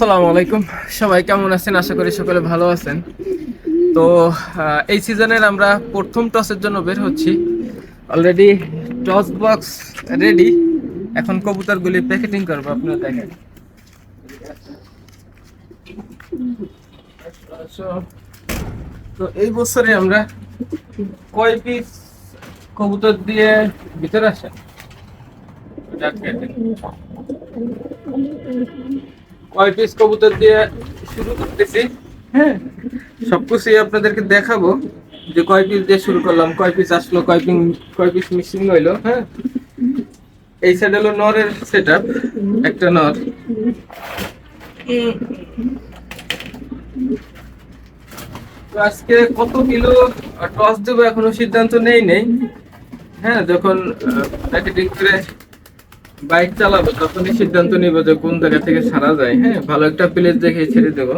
আসসালামু আলাইকুম। সবাই কেমন আছেন? আশা করি সকলে ভালো আছেন। তো এই সিজনের আমরা প্রথম টসের জন্য বের হচ্ছি। অলরেডি টস বক্স রেডি এখন কবুতরগুলি প্যাকেটিং করব আপনারা দেখেন। তো এই বছরে আমরা কয় পিস কবুতর দিয়ে ভিতরে আসেন? কয় পিস কবুতর দিয়ে শুরু করতেছি? হ্যাঁ সবকিছুই আপনাদেরকে দেখাবো যে কয় পিস দিয়ে শুরু করলাম, কয় পিস আসলো, কয় পিস কয় পিস মিসিং হইল হ্যাঁ? এই সাইড হলো নরের সেট একটা নর। আজকে কত কিলো টস দেবো এখনও সিদ্ধান্ত নেই নেই। হ্যাঁ যখন প্যাকেটিং করে বাইক চালাবো তখনই সিদ্ধান্ত নিব যে কোন জায়গা থেকে ছাড়া যায়। হ্যাঁ ভালো একটা প্লেস দেখে ছেড়ে দেবো।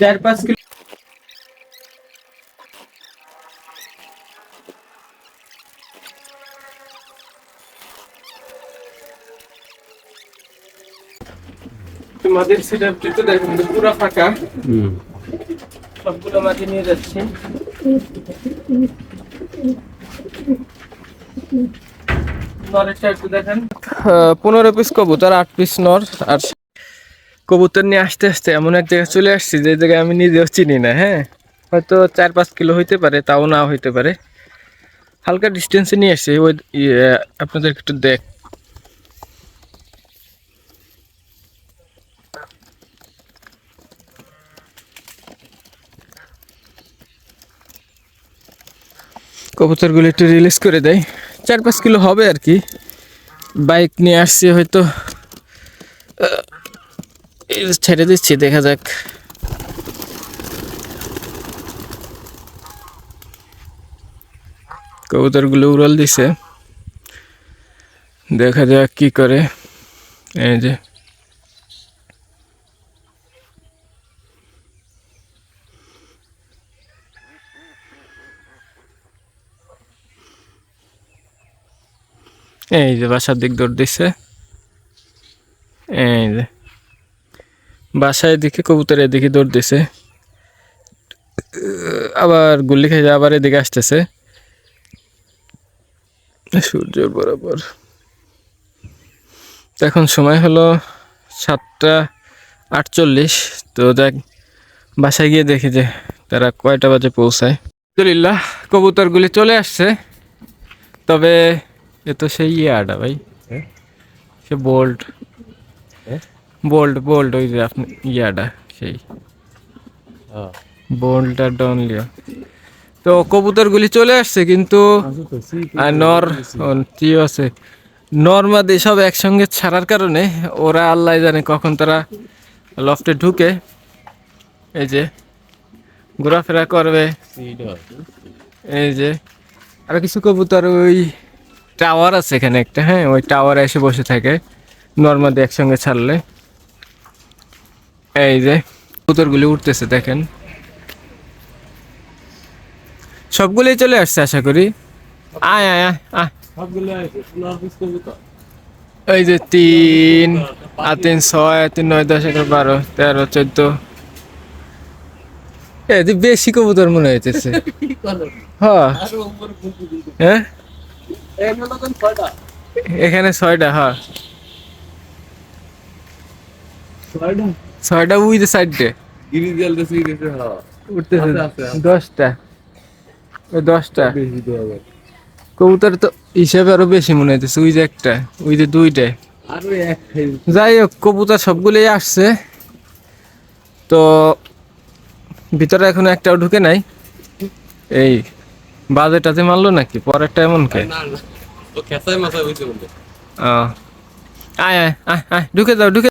চার পাঁচ কিলো তোমাদের সেটা তো দেখুন পুরো ফাঁকা। সবগুলো মাটি নিয়ে যাচ্ছি। পনেরো পিস কবুতর আট পিস নর আর কবুতর নিয়ে আসতে আসতে এমন এক জায়গায় চলে আসছি যে জায়গায় আমি নিজেও চিনি না হ্যাঁ? হয়তো চার পাঁচ কিলো হইতে পারে তাও না হইতে পারে। হালকা ডিস্টেন্সে নিয়ে আসছি ওই ইয়ে, আপনাদের একটু দেখ কবুতরগুলো একটু রিলিজ করে দেয়। চার পাঁচ কিলো হবে আর কি। বাইক নিয়ে আসছি হয়তো। ছেড়ে দিচ্ছি, দেখা যাক। কবুতরগুলো উড়াল দিছে। দেখা যাক কি করে। এই যে এই যে বাসার দিক দৌড় দিছে। এই যে। বাসায় এদিকে কবুতর এদিকে দৌড় দিছে। আবার গুলি খেয়ে আবার এদিকে আসতেছে। সূর্যর বরাবর। এখন সময় হলো সাতটা আটচল্লিশ। তো দেখ, বাসায় গিয়ে দেখি যে তারা কয়টা বাজে পৌঁছায়। আলহামদুলিল্লাহ, কবুতরগুলি চলে আসছে। তবে এ তো সেই ইয়াটা ভাই। সে বোল্ট বোল্ট বোল্ট ওই যে আপনি ইয়াটা সেই। বোল্ট আর ডনলিয়া তো কবুতরগুলি চলে আসছে কিন্তু আর নর টিও আছে। নর্মাদি সব একসঙ্গে ছাড়ার কারণে ওরা আল্লাহ জানে কখন তারা লফটে ঢুকে। এই যে ঘোরাফেরা করবে। এই যে আর কিছু কবুতর ওই টাওয়ার আছে এখানে একটা হ্যাঁ ওই টাওয়ারে এসে বসে থাকে। নর্মাদি একসঙ্গে ছাড়লে। এই যে কবুতরগুলি উঠতেছে দেখেন। সবগুলোই চলে আসছে আশা করি। আয় আয় আয় এই যে তিন আর তিন ছয় তিন নয় দশ এগারো বারো তেরো চোদ্দ। এই যে বেশি কবুতর মনে হইতেছে। হ্যাঁ? এখানে ছয়টা হ্যাঁ। ছয়টা? উই সাইডে উঠতেছে দশটা। দশটা। কবুতর তো হিসাবে আরও বেশি মনে হইতেছে ওই যে একটা ওই যে দুইটা যাই হোক কবুতর সবগুলোই আসছে। তো ভিতরে এখনও একটাও ঢুকে নাই। এই বাজেটাতে মারলো নাকি? পরেরটা এমন কে? আয় আয় আয় ঢুকে যাও ঢুকে